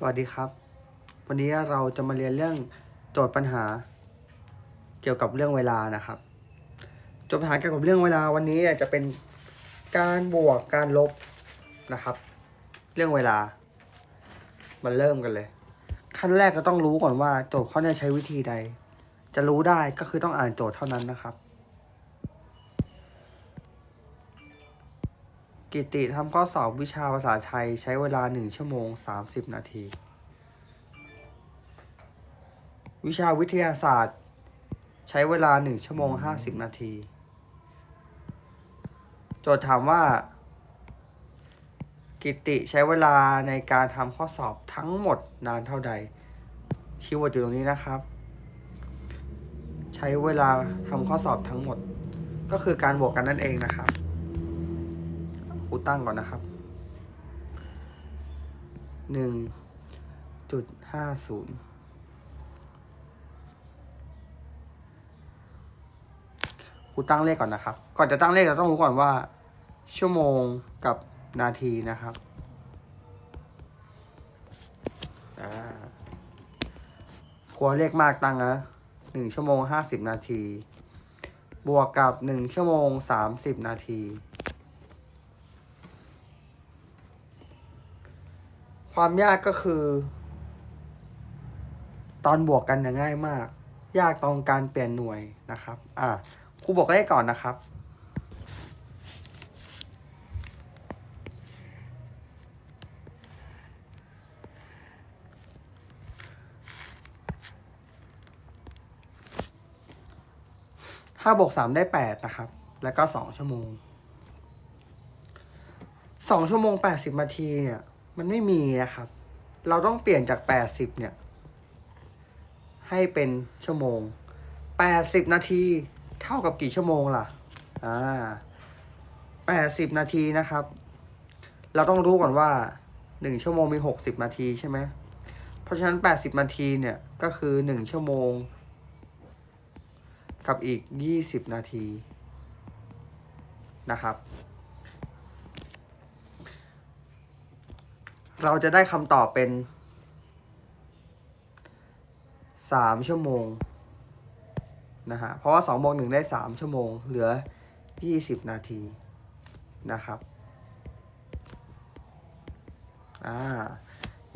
สวัสดีครับ วันนี้เราจะมาเรียนเรื่องโจทย์ปัญหา เกี่ยวกับเรื่องเวลานะครับ โจทย์ปัญหาเกี่ยวกับเรื่องเวลาวันนี้จะเป็นการบวกการลบนะครับ เรื่องเวลา มาเริ่มกันเลย ขั้นแรกเราต้องรู้ก่อนว่า โจทย์ข้อนี้ใช้วิธีใด จะรู้ได้ก็คือต้องอ่านโจทย์เท่านั้นนะครับ กิติทำข้อสอบวิชาภาษาไทยใช้เวลา 1 ชั่วโมง 30 นาที วิชาวิทยาศาสตร์ ใช้เวลา 1 ชั่วโมง 50 นาที โจทย์ถามว่า กิติใช้เวลาในการทำข้อสอบทั้งหมดนานเท่าใด คีย์เวิร์ดอยู่ตรงนี้นะครับ ใช้เวลาทำข้อสอบทั้งหมด ก็คือการบวกกันนั่นเองนะครับ ครูตั้งก่อนนะครับหนึ่งจุดห้าศูนย์ครูตั้งเลขก่อนนะครับ ก่อนจะตั้งเลขเราต้องรู้ก่อนว่า ชั่วโมงกับนาทีนะครับครัวเลขมากตั้งนะหนึ่งชั่วโมงห้าสิบนาที บวกกับหนึ่งชั่วโมงสามสิบนาที ความยากก็คือ ตอนบวกกันเนี่ยง่ายมาก ยากตรงการเปลี่ยนหน่วยนะครับ อะครูบอกเลขก่อนนะครับห้าบวกสามได้แปดนะครับ แล้วก็สองชั่วโมงสองชั่วโมงแปดสิบนาทีเนี่ย มันไม่มีนะครับ เราต้องเปลี่ยนจากแปดสิบเนี่ย ให้เป็นชั่วโมงแปดสิบนาทีเท่ากับกี่ชั่วโมงล่ะ อ่าแปดสิบนาทีนะครับ เราต้องรู้ก่อนว่าหนึ่งชั่วโมงมีหกสิบนาทีใช่ไหม เพราะฉะนั้นแปดสิบนาทีเนี่ย ก็คือหนึ่งชั่วโมง กับอีกยี่สิบนาทีนะครับ เราจะได้คำตอบเป็นสามชั่วโมงนะฮะเพราะว่าสองบวกหนึ่งได้สามชั่วโมง เหลือยี่สิบนาทีนะครับอ่า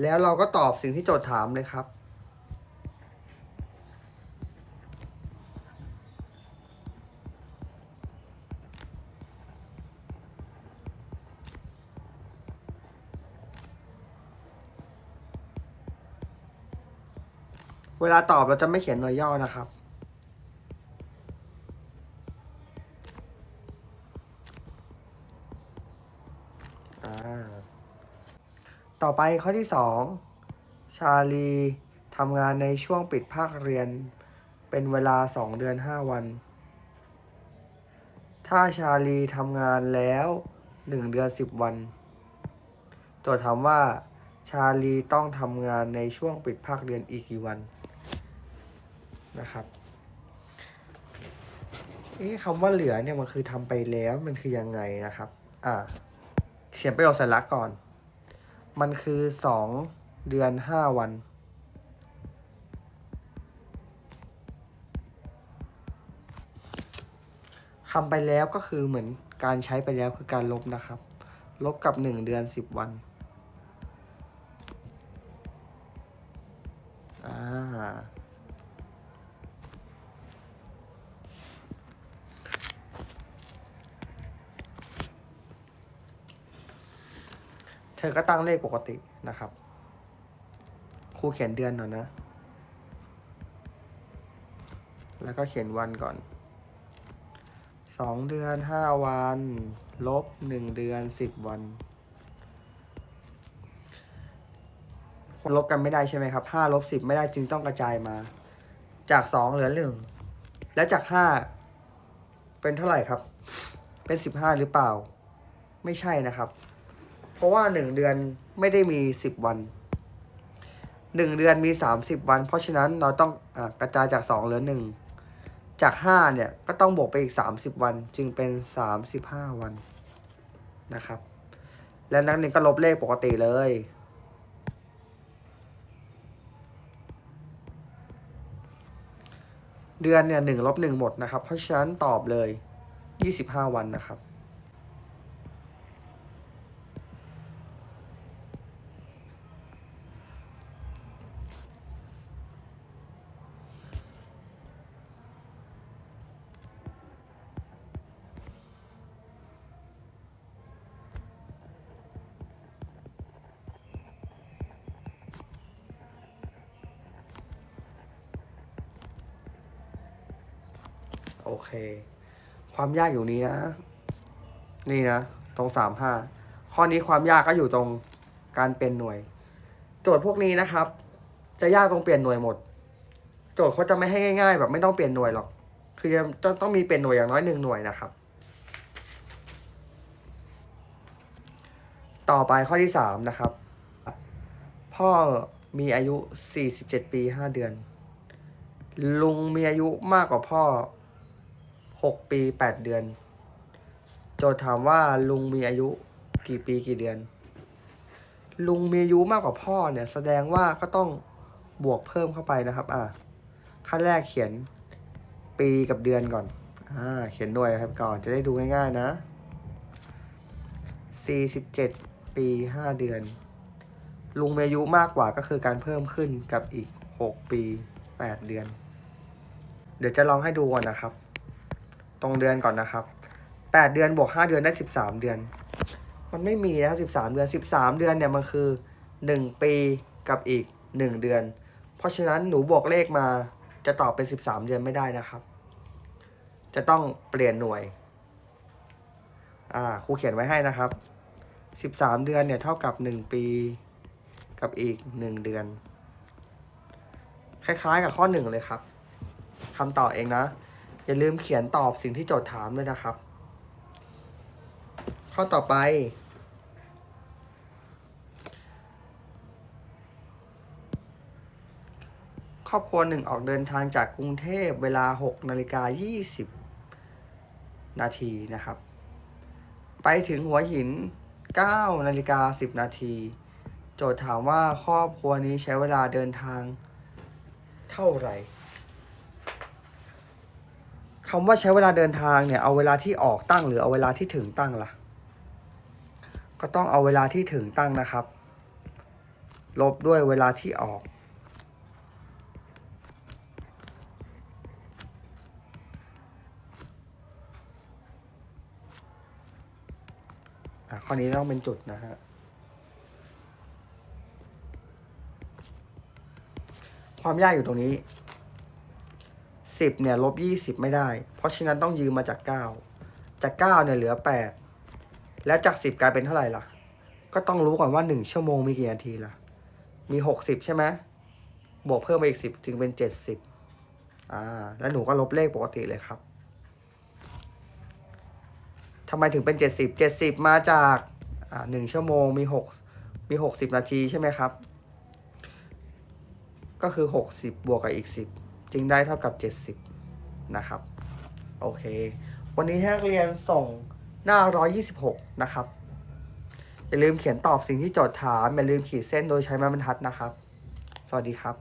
แล้วเราก็ตอบสิ่งที่โจทย์ถามเลยครับ เวลาตอบเราจะไม่เขียนหน่วยย่อนะครับ ต่อไปข้อที่สองชาลีทำงานในช่วงปิดภาคเรียน เป็นเวลาสองเดือนห้าวัน ถ้าชาลีทำงานแล้วหนึ่งเดือนสิบวันโจทย์ถามว่าชาลีต้องทำงานในช่วงปิดภาคเรียนอีกกี่วัน นะครับเอ๊ะคำว่าเหลือเนี่ยมันคือทำไปแล้วมันคือยังไงนะครับ อ่าเขียนประโยคสัญลักษณ์ก่อน มันคือสองเดือนห้าวัน ทำไปแล้วก็คือเหมือนการใช้ไปแล้วคือการลบนะครับ ลบกับหนึ่งเดือนสิบวัน ธอก็ตั้งเลขปกตินะครับ ครูเขียนเดือนหน่อยนะ แล้วก็เขียนวันก่อน สองเดือนห้าวัน ลบหนึ่งเดือนสิบวันคนลบกันไม่ได้ใช่ไหมครับห้าลบสิบไม่ได้จึงต้องกระจายมา จากสองเหลือหนึ่ง และจากห้าเป็นเท่าไหร่ครับ เป็นสิบห้าหรือเปล่า ไม่ใช่นะครับ ราะว่าหนึ่งเดือนไม่ได้มีสิบวันหนึ่งเดือนมีสามสิบวัน เพราะฉะนั้นเราต้องอกระจายจากสองเหลือหนึ่งจากห้าเนี่ยก็ต้องบวกไปอีกสามสิบวัน จึงเป็นสามสิบห้าวันนะครับ และนั้นนี่ก็ลบเลขปกติเลยเดือนเนี่ยหนึ่งลบหนึ่งหมดนะครับ เพราะฉะนั้นตอบเลยยี่สิบห้าวันนะครับ โอเค ความยากอยู่นี้นะ นี่นะ ตรงสามห้าข้อนี้ความยากก็อยู่ตรงการเป็นหน่วย โจทย์พวกนี้นะครับ จะยากตรงเปลี่ยนหน่วยหมด โจทย์เขาจะไม่ให้ง่าย ๆ แบบไม่ต้องเปลี่ยนหน่วยหรอก คือจะต้องมีเปลี่ยนหน่วยอย่างน้อยหนึ่งหน่วยนะครับ ต่อไปข้อที่สามนะครับ พ่อมีอายุ 47 ปี 5 เดือน ลุงมีอายุมากกว่าพ่อ 6 ปี 8 เดือน โจทย์ถามว่าลุงมีอายุกี่ปีกี่เดือน ลุงมีอายุมากกว่าพ่อเนี่ย แสดงว่าก็ต้องบวกเพิ่มเข้าไปนะครับ อ่าขั้นแรกเขียนปีกับเดือนก่อน อ่า เขียนหน่วยครับก่อนจะได้ดูง่ายๆนะ 47 ปี 5 เดือน ลุงมีอายุมากกว่าก็คือการเพิ่มขึ้นกับอีก 6 ปี 8 เดือน เดี๋ยวจะลองให้ดูก่อนนะครับ ตรงเดือนก่อนนะครับ8เดือนบวก5เดือนได้13เดือน มันไม่มีนะ13เดือน13เดือนเนี่ยมันคือ1ปีกับอีก1เดือน เพราะฉะนั้นหนูบวกเลขมาจะตอบเป็น13เดือนไม่ได้นะครับ จะต้องเปลี่ยนหน่วย อ่าครูเขียนไว้ให้นะครับ13เดือนเนี่ยเท่ากับ1ปีกับอีก1เดือน คล้ายๆกับข้อ1เลยครับทำต่อเองนะ อย่าลืมเขียนตอบสิ่งที่โจทย์ถามด้วยนะครับ ข้อต่อไป ครอบครัวหนึ่งออกเดินทางจากกรุงเทพเวลา 6นาฬิกา20 นาทีนะครับ ไปถึงหัวหิน 9นาฬิกา10 นาที โจทย์ถามว่าครอบครัวนี้ใช้เวลาเดินทางเท่าไหร่ คำว่าใช้เวลาเดินทางเนี่ยเอาเวลาที่ออกตั้งหรือเอาเวลาที่ถึงตั้งล่ะ ก็ต้องเอาเวลาที่ถึงตั้งนะครับ ลบด้วยเวลาที่ออกอะข้อนี้ต้องเป็นจุดนะฮะความยากอยู่ตรงนี้ สิบเนี่ยลบยี่สิบไม่ได้ เพราะฉะนั้นต้องยืมมาจากเก้าจากเก้าเนี่ยเหลือแปดแล้วจากสิบกลายเป็นเท่าไหร่ล่ะ ก็ต้องรู้ก่อนว่าหนึ่งชั่วโมงมีกี่นาทีล่ะ มีหกสิบใช่ไหมบวกเพิ่มไปอีกสิบจึงเป็นเจ็ดสิบอ่า แล้วหนูก็ลบเลขปกติเลยครับทำไมถึงเป็นเจ็ดสิบเจ็ดสิบมาจากอ่าหนึ่งชั่วโมงมีหกมีหกสิบนาทีใช่ไหมครับ ก็คือหกสิบบวกกับอีกสิบ จึงได้เท่ากับเจ็ดสิบนะครับ โอเค วันนี้ให้นักเรียนส่งหน้าร้อยยี่สิบหกนะครับ อย่าลืมเขียนตอบสิ่งที่โจทย์ถาม อย่าลืมขีดเส้นโดยใช้ไม้บรรทัดนะครับ สวัสดีครับ